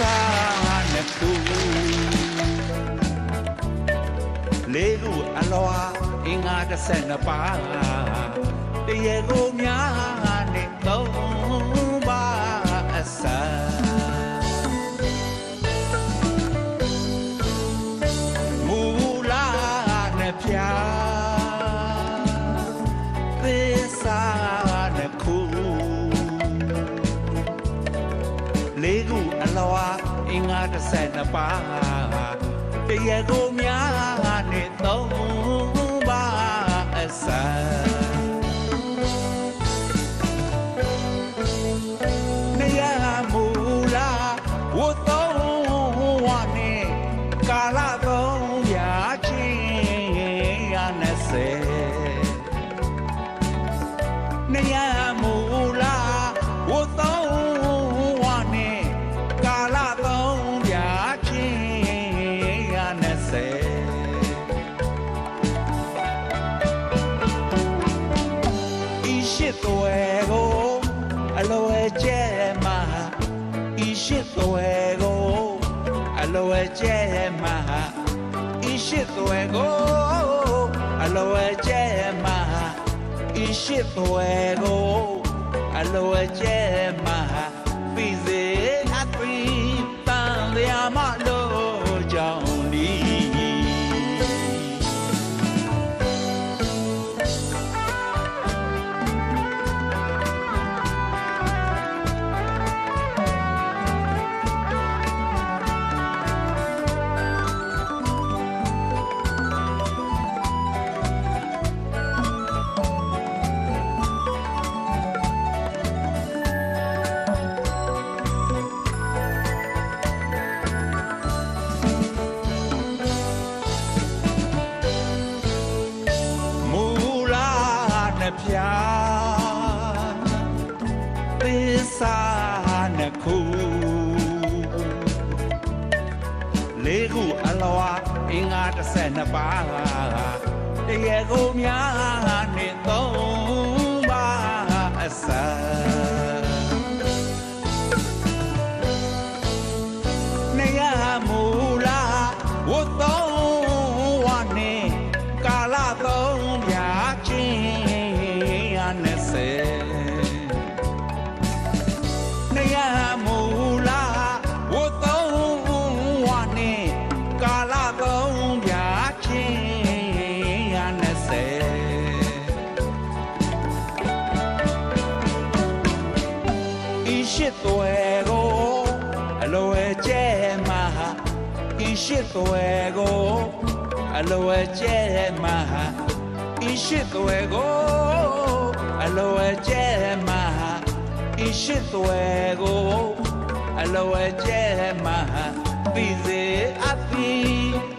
စားနှစ်ခုလေးခုအလွာအင်္ဂါ၁၂ပါးတရေကိုများနဲ့သုံး လေးခုအလွာအင်္ဂါ12ပါးတရေကိုများနဲ့သုံးပါအစနေရမူလာဝတ်သုံးဝနဲ့ကာလသုံးရာချင်းရနဲ့စေ ဤရှိသွဲကိုအလွယ်ကျဲမှာဤရှိသွဲကိုအလွယ်ကျဲမှာဤရှိသွဲကို ပြသစ္စာနှခုလေးခုအလွာအင်္ဂါ12ပါးတရေကိုများ ဤရှိသွဲကိုအလိုအကျဲမှာဤရှိသွဲကိုအလိုအကျဲမှာဤရှိသွဲကိုအလိုအကျဲမှာပြီးစေအပ်ပြီး